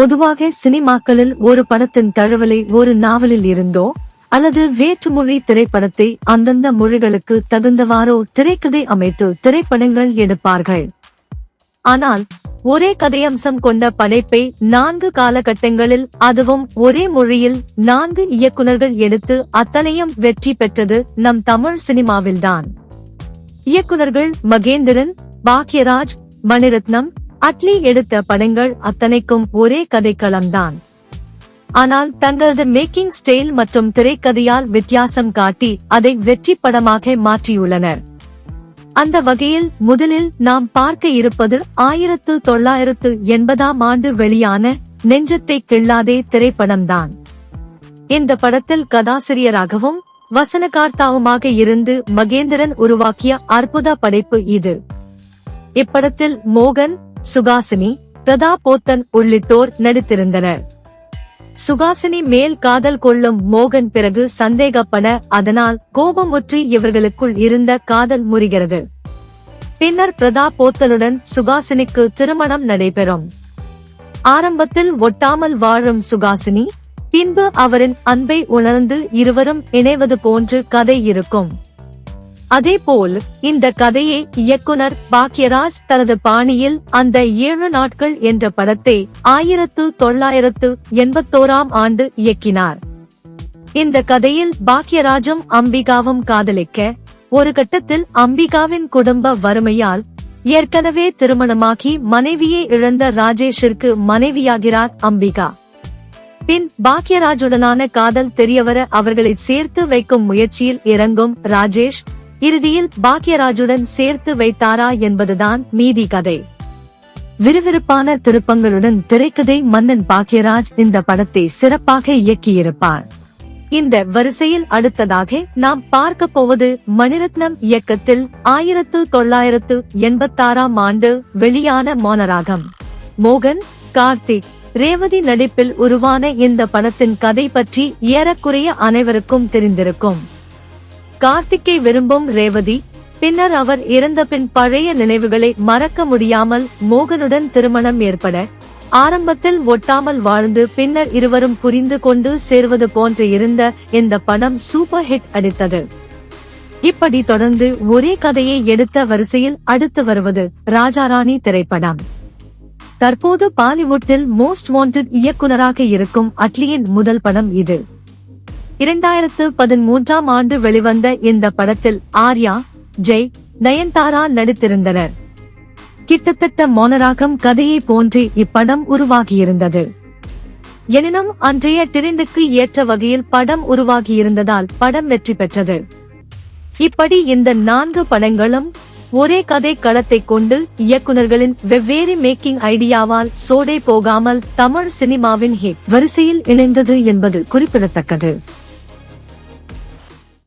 பொதுவாக சினிமாக்களில் ஒரு படத்தின் தழுவலை ஒரு நாவலில் இருந்தோ அல்லது வேற்றுமொழி திரைப்படத்தை அந்தந்த மொழிகளுக்கு தகுந்தவாறோ திரைக்கதை அமைத்து திரைப்படங்கள் எடுப்பார்கள். ஆனால் ஒரே கதையம்சம் கொண்ட படைப்பை நான்கு காலகட்டங்களில் அதுவும் ஒரே மொழியில் நான்கு இயக்குனர்கள் எடுத்து அத்தனையும் வெற்றி பெற்றது நம் தமிழ் சினிமாவில்தான். இயக்குநர்கள் மகேந்திரன் பாக்யராஜ் மணிரத்னம் அட்லி எடுத்த படங்கள் அத்தனைக்கும் ஒரே கதைக்களம்தான். ஆனால் தங்களது மேக்கிங் ஸ்டைல் மற்றும் திரைக்கதையால் வித்தியாசம் காட்டி அதை வெற்றி படமாக மாற்றியுள்ளனர். அந்த வகையில் முதலில் நாம் பார்க்க இருப்பது ஆயிரத்து தொள்ளாயிரத்து எண்பதாம் ஆண்டு வெளியான நெஞ்சத்தை கிள்ளாதே திரைப்படம்தான். இந்த படத்தில் கதாசிரியராகவும் வசனகார்த்தாவுமாக இருந்து மகேந்திரன் உருவாக்கிய அற்புத படைப்பு இது. இப்படத்தில் மோகன் சுகாசினி பிரதா போத்தன் உள்ளிட்டோர் நடித்திருந்தனர். சுகாசினி மேல் காதல் கொள்ளும் மோகன் பிறகு சந்தேகப்பட அதனால் கோபம் ஒற்றி இவர்களுக்குள் இருந்த காதல் முறிகிறது. பின்னர் பிரதா போத்தனுடன் சுகாசினிக்கு திருமணம் நடைபெறும். ஆரம்பத்தில் ஒட்டாமல் வாழும் சுகாசினி பின்பு அவரின் அன்பை உணர்ந்து இருவரும் இணைவது போன்று கதை இருக்கும். அதேபோல் இந்த கதையை இயக்குனர் பாக்யராஜ் தனது பாணியில் அந்த ஏழு நாட்கள் என்ற படத்தை ஆயிரத்து தொள்ளாயிரத்து எண்பத்தோராம் ஆண்டு இயக்கினார். இந்த கதையில் பாக்யராஜும் அம்பிகாவும் காதலிக்க ஒரு கட்டத்தில் அம்பிகாவின் குடும்ப வறுமையால் ஏற்கனவே திருமணமாகி மனைவியை இழந்த ராஜேஷிற்கு மனைவியாகிறார் அம்பிகா. பின் பாக்யராஜுடனான காதல் தெரியவர அவர்களை சேர்த்து வைக்கும் முயற்சியில் இறங்கும் ராஜேஷ் இறுதியில் பாக்யராஜுடன் சேர்த்து வைத்தாரா என்பதுதான் மீதி கதை. விறுவிறுப்பான திருப்பங்களுடன் திரைக்கதை மன்னன் பாக்யராஜ் இந்த படத்தை சிறப்பாக இயக்கியிருப்பார். இந்த வரிசையில் அடுத்ததாக நாம் பார்க்க போவது மணிரத்னம் இயக்கத்தில் ஆயிரத்து தொள்ளாயிரத்து எண்பத்தாறாம் ஆண்டு வெளியான மோனராகம். மோகன் கார்த்திக் ரேவதி நடிப்பில் உருவான இந்த படத்தின் கதை பற்றி ஏறக்குறைய அனைவருக்கும் தெரிந்திருக்கும். கார்த்திக்கை விரும்பும் ரேவதி பின்னர் அவர் இறந்த பின் பழைய நினைவுகளை மறக்க முடியாமல் மோகனுடன் திருமணம் ஏற்பட ஆரம்பத்தில் ஒட்டாமல் வாழ்ந்து பின்னர் இருவரும் புரிந்து கொண்டு சேர்வது போன்று இருந்த இந்த படம் சூப்பர் ஹிட் அடித்தது. இப்படி தொடர்ந்து ஒரே கதையை எடுத்த வரிசையில் அடுத்து வருவது ராஜாராணி திரைப்படம். தற்போது பாலிவுட்டில் மோஸ்ட் வாண்டட் இயக்குனராக இருக்கும் அட்லியின் முதல் படம் இது. இரண்டாயிரத்து பதிமூன்றாம் ஆண்டு வெளிவந்த இந்த படத்தில் ஆர்யா ஜெய் நயன்தாரா நடித்திருந்தனர். கிட்டத்தட்ட மோனராகம் கதையை போன்று இப்படம் உருவாகியிருந்தது. எனினும் அன்றைய டிரெண்டுக்கு ஏற்ற வகையில் படம் உருவாகியிருந்ததால் படம் வெற்றி பெற்றது. இப்படி இந்த நான்கு படங்களும் ஒரே கதை களத்தை கொண்டு இயக்குநர்களின் வெவ்வேறு மேக்கிங் ஐடியாவால் சோடே போகாமல் தமிழ் சினிமாவின் ஹிட் வரிசையில் இணைந்தது என்பது குறிப்பிடத்தக்கது.